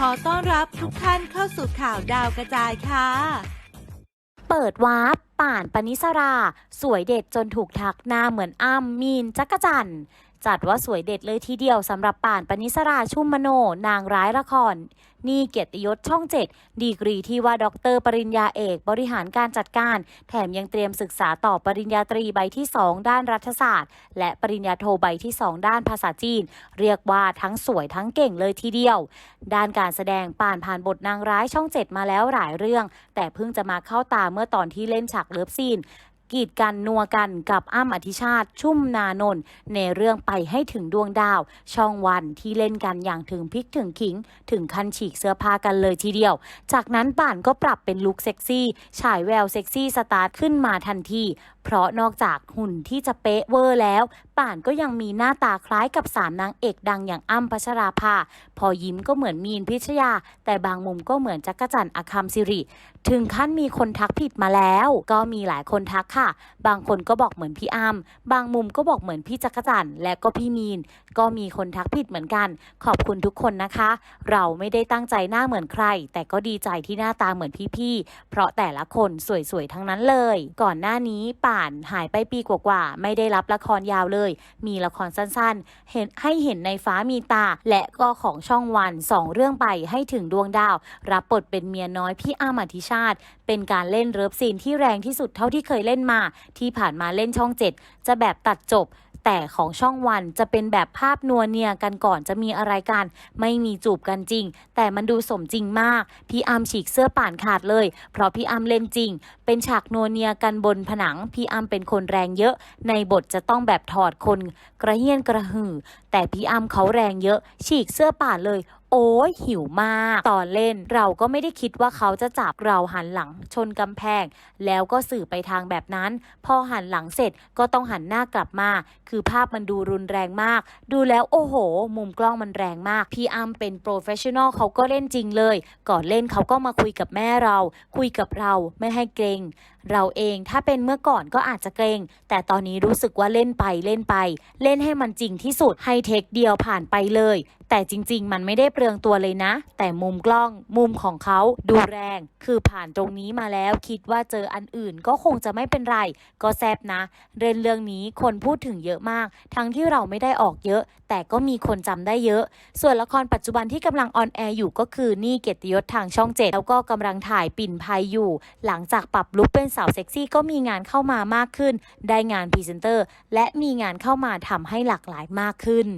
ขอต้อนรับทุกท่านเข้าสู่ข่าวดาวกระจายค่ะ เปิดวาร์ปป่านปณิสรา สวยเด็ดจนถูกทักหน้าเหมือนอ้ำมีนจักรจันทร์ จัดว่าสวยเด็ดเลยทีเดียวสำหรับป่านปณิสราชุ่มมโน นางร้ายละคร นี่เกียรติยศช่องเจ็ดดีกรีที่ว่าด็อกเตอร์ปริญญาเอก บริหารการจัดการ แถมยังเตรียมศึกษาต่อปริญญาตรีใบที่ 2 ด้านรัฐศาสตร์ และปริญญาโทใบที่ 2 ด้านภาษาจีน เรียกว่าทั้งสวยทั้งเก่งเลยทีเดียว ด้านการแสดงป่านผ่านบทนางร้ายช่องเจ็ดมาแล้วหลายเรื่อง แต่เพิ่งจะมาเข้าตาเมื่อตอนที่เล่นฉากเลิฟซีน กีดกันนัวกันกับอ้ำอธิชาติชุ่มนานนท์ในเรื่องไปให้ถึงดวงดาว ช่องวันที่เล่นกันอย่างถึงพริกถึงขิง ถึงคันฉีกเสื้อผ้ากันเลยทีเดียว จากนั้นป่านก็ปรับเป็นลุคเซ็กซี่ ฉายแววเซ็กซี่สตาร์ทขึ้นมาทันที เพราะนอกจากหุ่นที่จะเป๊ะเวอร์แล้ว ป่านก็ยังมีหน้าตาคล้ายกับสามนางเอกดังอย่างอ้ำพัชราภา พอยิ้มก็เหมือนมีนพิชยา แต่บางมุมก็เหมือนจักรจันทร์อคัมซิริ ถึงขั้นมีคนทักผิดมาแล้ว ก็มีหลายคนทักค่ะ บางคนก็บอกเหมือนพี่อ้ำบางมุมก็บอกเหมือนพี่จักรจันทร์และก็พี่มีน ก็มีคนทักผิดเหมือนกัน ขอบคุณทุกคนนะคะ เราไม่ได้ตั้งใจหน้าเหมือนใคร แต่ก็ดีใจที่หน้าตาเหมือนพี่ๆเพราะแต่ละคนสวยๆทั้งนั้นเลย ก่อนหน้านี้ป่านหายไปปีกว่าๆไม่ได้รับละครยาวเลย มีละครสั้นๆ เห็นให้เห็นในฟ้ามีตา และก็ของช่องวันสองเรื่องไปให้ถึงดวงดาว รับบทเป็นเมียน้อยพี่อ้ำอธิชาติ เป็นการเล่นเริฟซีนที่แรงที่สุดเท่าที่เคยเล่นมา ที่ผ่านมาเล่นช่องเจ็ดจะแบบตัดจบแต่ของช่องวันจะเป็นแบบภาพนัวเนียกันก่อนจะมีอะไรกัน ไม่มีจูบกันจริง แต่มันดูสมจริงมาก พี่อัมฉีกเสื้อป่านขาดเลย เพราะพี่อัมเล่นจริง เป็นฉากนัวเนียกันบนผนังพี่อัมเป็นคนแรงเยอะ ในบทจะต้องแบบถอดคน กระเฮี้ยนกระหือ แต่พี่อัมเขาแรงเยอะ ฉีกเสื้อป่านเลยโอ้ยหิวมาก ตอนเล่นเราก็ไม่ได้คิดว่าเขาจะจับเราหันหลังชนกำแพง แล้วก็สื่อไปทางแบบนั้น พอหันหลังเสร็จก็ต้องหันหน้ากลับมา คือภาพมันดูรุนแรงมาก ดูแล้วโอ้โห มุมกล้องมันแรงมาก พี่อัมเป็นโปรเฟชชั่นอลเขาก็เล่นจริงเลย ก่อนเล่นเขาก็มาคุยกับแม่เรา คุยกับเราไม่ให้เกรงเราเองถ้าเป็นเมื่อก่อนก็อาจจะเกรง แต่ตอนนี้รู้สึกว่าเล่นไปเล่นไป เล่นให้มันจริงที่สุดให้เทคเดียวผ่านไปเลย แต่จริง ๆ มันไม่ได้เปลืองตัวเลยนะ แต่มุมกล้องมุมของเขาดูแรง คือผ่านตรงนี้มาแล้วคิดว่าเจออันอื่นก็คงจะไม่เป็นไร ก็แซบนะ เรื่องเรื่องนี้คนพูดถึงเยอะมาก ทั้งที่เราไม่ได้ออกเยอะ แต่ก็มีคนจำได้เยอะ ส่วนละครปัจจุบันที่กำลังออนแอร์อยู่ก็คือนี่เกียรติยศทางช่องเจ็ดแล้วก็กำลังถ่ายปิ่นภัยอยู่ หลังจากปรับลุคเป็นสาวเซ็กซี่ก็มีงานเข้ามามากขึ้น ได้งานพรีเซนเตอร์และมีงานเข้ามาทำให้หลากหลายมากขึ้น